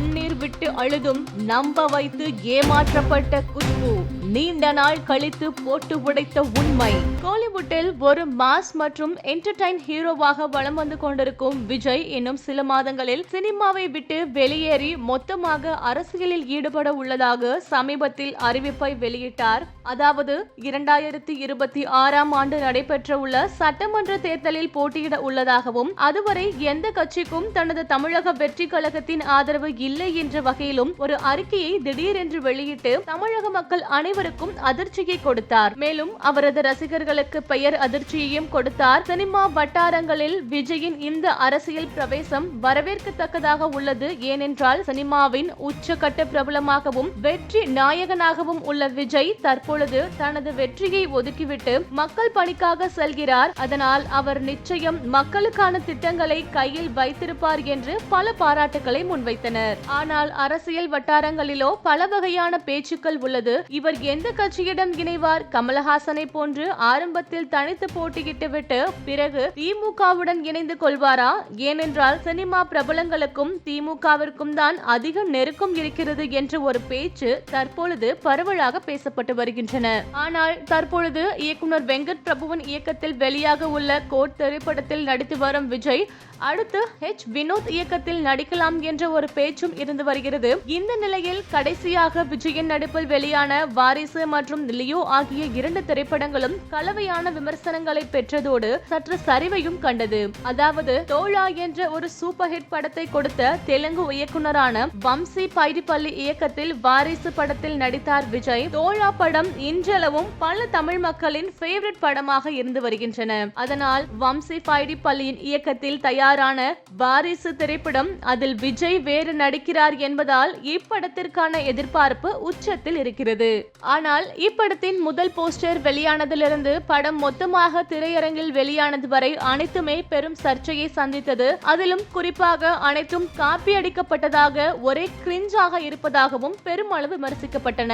கண்ணீர் விட்டு அழுதும் நம்ப வைத்து ஏமாற்றப்பட்ட குஷ்பு. நீண்ட நாள் கழித்து போட்டு உடைத்த உண்மை. கோலிவுட்டில் ஒரு மாஸ் மற்றும் என்டர்டைன் ஹீரோவாக வலம் வந்து கொண்டிருக்கும் விஜய் இன்னும் சில மாதங்களில் சினிமாவை விட்டு வெளியேறி மொத்தமாக அரசியலில் ஈடுபட உள்ளதாக சமீபத்தில் அறிவிப்பை வெளியிட்டார். அதாவது இரண்டாயிரத்தி இருபத்தி ஆறாம் ஆண்டு நடைபெற்ற உள்ள சட்டமன்ற தேர்தலில் போட்டியிட உள்ளதாகவும் அதுவரை எந்த கட்சிக்கும் தனது தமிழக வெற்றி கழகத்தின் ஆதரவு இல்லை என்ற வகையிலும் ஒரு அறிக்கையை திடீரென்று வெளியிட்டு தமிழக மக்கள் அனைவருக்கும் அதிர்ச்சியை கொடுத்தார். மேலும் அவரது ரசிகர்களுக்கு பெயர் அதிர்ச்சியையும் கொடுத்தார். சினிமா வட்டாரங்களில் விஜயின் இந்த அரசியல் பிரவேசம் வரவேற்கத்தக்கதாக உள்ளது. ஏனென்றால் சினிமாவின் உச்சகட்ட பிரபலமாகவும் வெற்றி நாயகனாகவும் உள்ள விஜய் தற்பொழுது தனது வெற்றியை ஒதுக்கிவிட்டு மக்கள் பணிக்காக செல்கிறார். அதனால் அவர் நிச்சயம் மக்களுக்கான திட்டங்களை கையில் வைத்திருப்பார் என்று பல பாராட்டுகளை முன்வைத்தனர். ஆனால் அரசியல் வட்டாரங்களிலோ பல வகையான பேச்சுக்கள் உள்ளது. இவர் எந்த கட்சியிடம் இணைவார்? கமலஹாசனை போன்று ஆரம்பத்தில் தனித்து போட்டியிட்டுவிட்டு பிறகு திமுகவுடன் இணைந்து கொள்வாரா? ஏனென்றால் சினிமா பிரபலங்களுக்கும் திமுகவிற்கும் தான் அதிக நெருக்கம் இருக்கிறது என்ற ஒரு பேச்சு தற்பொழுது பரவலாக பேசப்பட்டு வருகின்றன. ஆனால் தற்பொழுது இயக்குனர் வெங்கட் பிரபுவின் இயக்கத்தில் வெளியாக உள்ள கோட் திரைப்படத்தில் நடித்து வரும் விஜய் அடுத்து ஹெச் வினோத் இயக்கத்தில் நடிக்கலாம் என்ற ஒரு பேச்சும் இருந்து வருகிறது. இந்த நிலையில் கடைசியாக விஜயின் நடிப்பில் வெளியான வாரிசு மற்றும் லியோ ஆகிய இரண்டு திரைப்படங்களும் கலவையான விமர்சனங்களை பெற்றதோடு சற்று சரிவையும் கண்டது. அதாவது தோழா என்ற ஒரு சூப்பர் ஹிட் படத்தை கொடுத்த தெலுங்கு இயக்குனரான வம்சி பைடிப்பள்ளி இயக்கத்தில் வாரிசு படத்தில் நடித்தார் விஜய். தோழா படம் இன்றளவும் பல தமிழ் மக்களின் ஃபேவரட் படமாக இருந்து வருகின்றன. அதனால் வம்சி பைடிப்பள்ளியின் இயக்கத்தில் தயாரான வாரிசு திரைப்படம் அதில் விஜய் வேறு நடிக்கிறார் என்பதால் இப்படத்திற்கான எதிர்பார்ப்பு உச்சத்தில் இருக்கிறது. ஆனால் இப்படத்தின் முதல் போஸ்டர் வெளியானதிலிருந்து படம் மொத்தமாக திரையரங்கில் வெளியானது வரை அனைத்துமே பெரும் சர்ச்சையை சந்தித்தது. அதிலும் குறிப்பாக அனைத்தும் காப்பி அடிக்கப்பட்டதாக ஒரே கிரிஞ்சாக இருப்பதாகவும் பெருமளவு விமர்சிக்கப்பட்டன.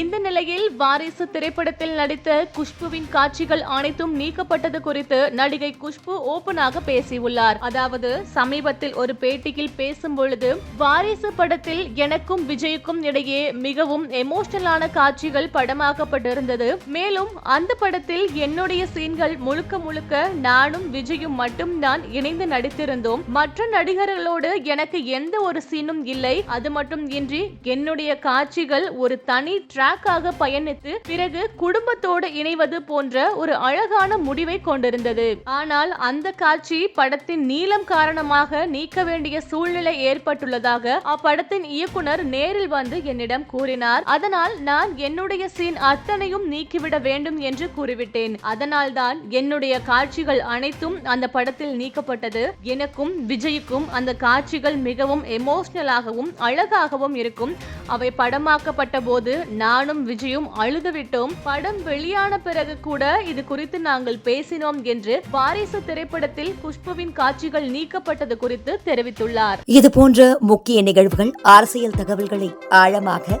இந்த நிலையில் வாரிசு திரைப்படத்தில் நடித்த குஷ்புவின் காட்சிகள் அனைத்தும் நீக்கப்பட்டது குறித்து நடிகை குஷ்பு ஓபனாக பேசியுள்ளார். அதாவது சமீபத்தில் ஒரு பேட்டியில் பேசும் பொழுது வாரிசு படத்தில் எனக்கும் விஜய்க்கும் இடையே மிகவும் எமோஷனலான காட்சிகள் படமாக்கப்பட்டிருந்தது. மேலும் அந்த படத்தில் என்னுடைய சீன்கள் முழுக்க முழுக்க நானும் விஜயும் மட்டும்தான் இணைந்து நடித்திருந்தோம். மற்ற நடிகர்களோடு எனக்கு எந்த ஒரு சீனும் இல்லை. அது மட்டும் இன்றி என்னுடைய காட்சிகள் ஒரு தனி ட்ராக்காக பயணித்து பிறகு குடும்பத்தோடு இணைவது போன்ற ஒரு அழகான முடிவை கொண்டிருந்தது. ஆனால் அந்த காட்சி படத்தின் நீளம் காரணமாக நீக்க வேண்டிய சூழ்நிலை ஏற்பட்டுள்ளதாக அப்படத்தின் இயக்குனர் நேரில் வந்து என்னிடம் கூறினார். அதனால் நான் என்னுடைய சீன் அத்தனையும் நீக்கிவிட வேண்டும் என்று கூறிவிட்டேன். அதனால்தான் என்னுடைய காட்சிகள் அனைத்தும் அந்த படத்தில் நீக்கப்பட்டது. எனக்கும் விஜய்க்கும் அந்த காட்சிகள் மிகவும் எமோஷனலாகவும் அழகாகவும் இருக்கும். அவை படமாக்கப்பட்ட போது நானும் விஜயும் அழுதுவிட்டோம். படம் வெளியான பிறகு கூட இது குறித்து நாங்கள் பேசினோம் என்று வாரிசு திரைப்படத்தில் குஷ்புவின் காட்சிகள் நீக்கப்பட்டது குறித்து தெரிவித்துள்ளார். இது போன்ற முக்கிய நிகழ்வுகள் அரசியல் தகவல்களை ஆழமாக